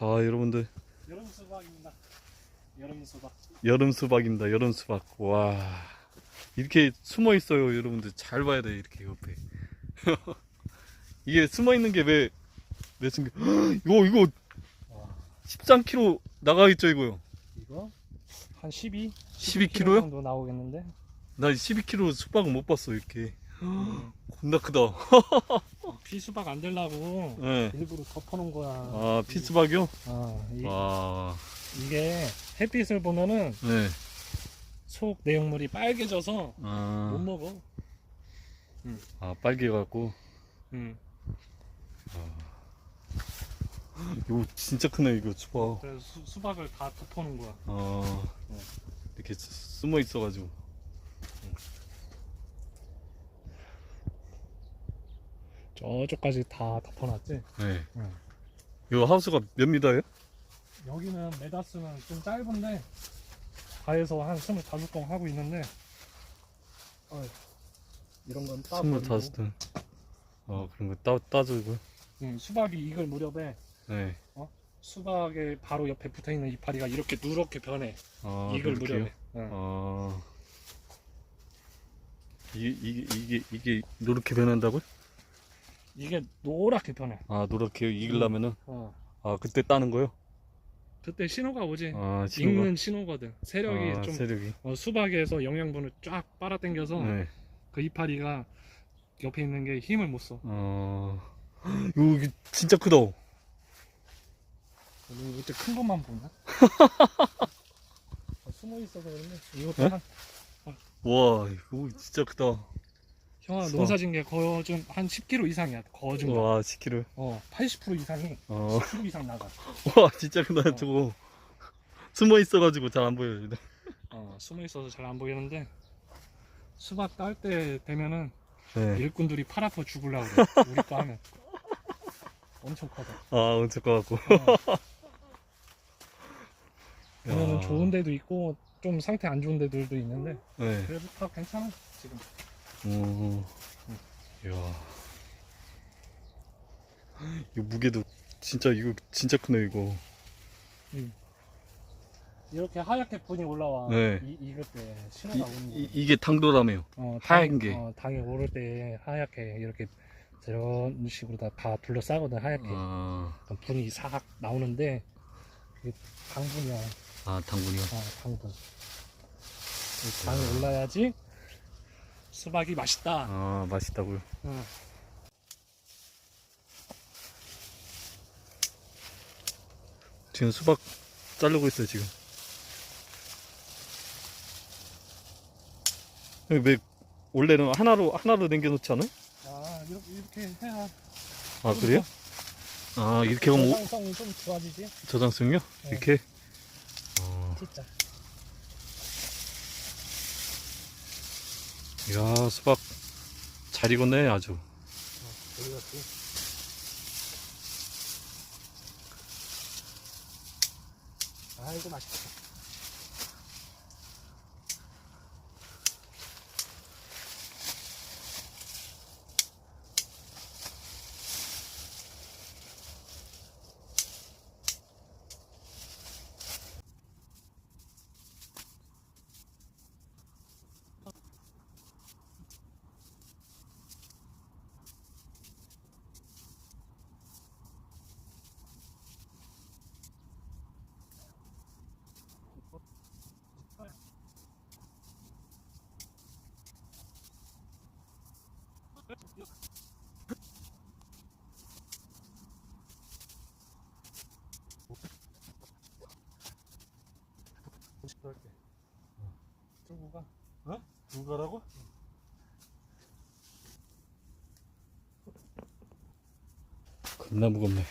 자 여러분들 여름 수박입니다. 여름 수박. 여름 수박입니다. 여름 수박. 와 이렇게 숨어 있어요, 여러분들 잘 봐야 돼 이렇게 옆에. 이게 숨어 있는 게왜 몇층 이거 이거 와, 13kg 나가 있죠 이거요. 이거 한 12? 12kg 요? 정도 나오겠는데. 나 12kg 수박은 못 봤어 이렇게. 겁나 크다. 피 수박 안 되려고 네. 일부러 덮어놓은 거야. 아 피수박이요? 아, 이, 와. 이게 햇빛을 보면은 네. 속 내용물이 빨개져서 못 아, 먹어. 아 빨개 갖고. 음. 이거 진짜 크네 이거 수박. 그래서 수, 수박을 다 덮어놓은 거야. 아 이렇게 수- 숨어 있어가지고. 저쪽까지 다 덮어놨지. 네. 응. 하우스가 몇 미터예요? 여기는 메다스는 좀 짧은데 가에서 한 25동 하고 있는데 어이, 이런 건 따. 스물다섯 톤. 어 그런 거 따, 따주고. 응, 수박이 익을 무렵에 네. 수박에 바로 옆에 붙어 있는 이파리가 이렇게 누렇게 변해. 아, 익을 그렇게요? 무렵에. 응. 아. 이게 이게 이게 이게 노랗게 변한다고요? 이게 노랗게 변해. 아 노랗게 익으려면은 어. 아 그때 따는 거요? 그때 신호가 오지. 아 신호가. 익는 신호거든. 세력이 아, 좀 세력이. 어, 수박에서 영양분을 쫙 빨아당겨서 네. 그 이파리가 옆에 있는 게 힘을 못 써. 어. 여기 진짜 크다. 너 이때 큰 것만 보냐? 어, 숨어 있어서 그런데 이것도 네? 한 와 이거 진짜 크다. 형아 수박. 농사진 게 거좀 한 10kg 이상이야. 거좀 와 10kg. 어, 80% 이상이 어. 10kg 이상 나가. 와 진짜 크다 어. 저거. 숨어 있어가지고 잘 안 보여요. 어, 숨어 있어서 잘 안 보이는데 수박 딸 때 되면은 네. 일꾼들이 팔 아파 죽을라 그래. 우리 거 하면 엄청 커져. 아 엄청 커갖고. 어, 보면은 야. 좋은 데도 있고 좀 상태 안 좋은 데들도 있는데 네. 그래도 다 괜찮아 지금. 오. 이야. 이거 무게도 진짜 이거 진짜 크네 이거. 이렇게 하얗게 분이 올라와. 네. 이, 익을 때 이, 신호가 오는 거. 이, 이게 당도라며요. 어, 하얀 당- 게. 어, 당이 오를 때 하얗게 이렇게 저런 식으로 다, 다 둘러싸거든 하얗게. 아, 그럼 분이 싹 나오는데 그게 당분이야. 아 당분이요. 어, 당분. 이 당이 올라야지 수박이 맛있다. 아 맛있다고요. 응. 지금 수박 자르고 있어요 지금. 왜 원래는 하나로 하나로 남겨놓지 않아요? 아 이렇게, 이렇게 해야 아 그래요? 아 이렇게 하면 오- 저장성이 좀 좋아지지. 저장성이요? 네. 이렇게? 어, 진짜. 이야 수박 잘 익었네 아주. 아이고 맛있겠다. 할게. 들고 가. 누가라고? 겁나 무겁네.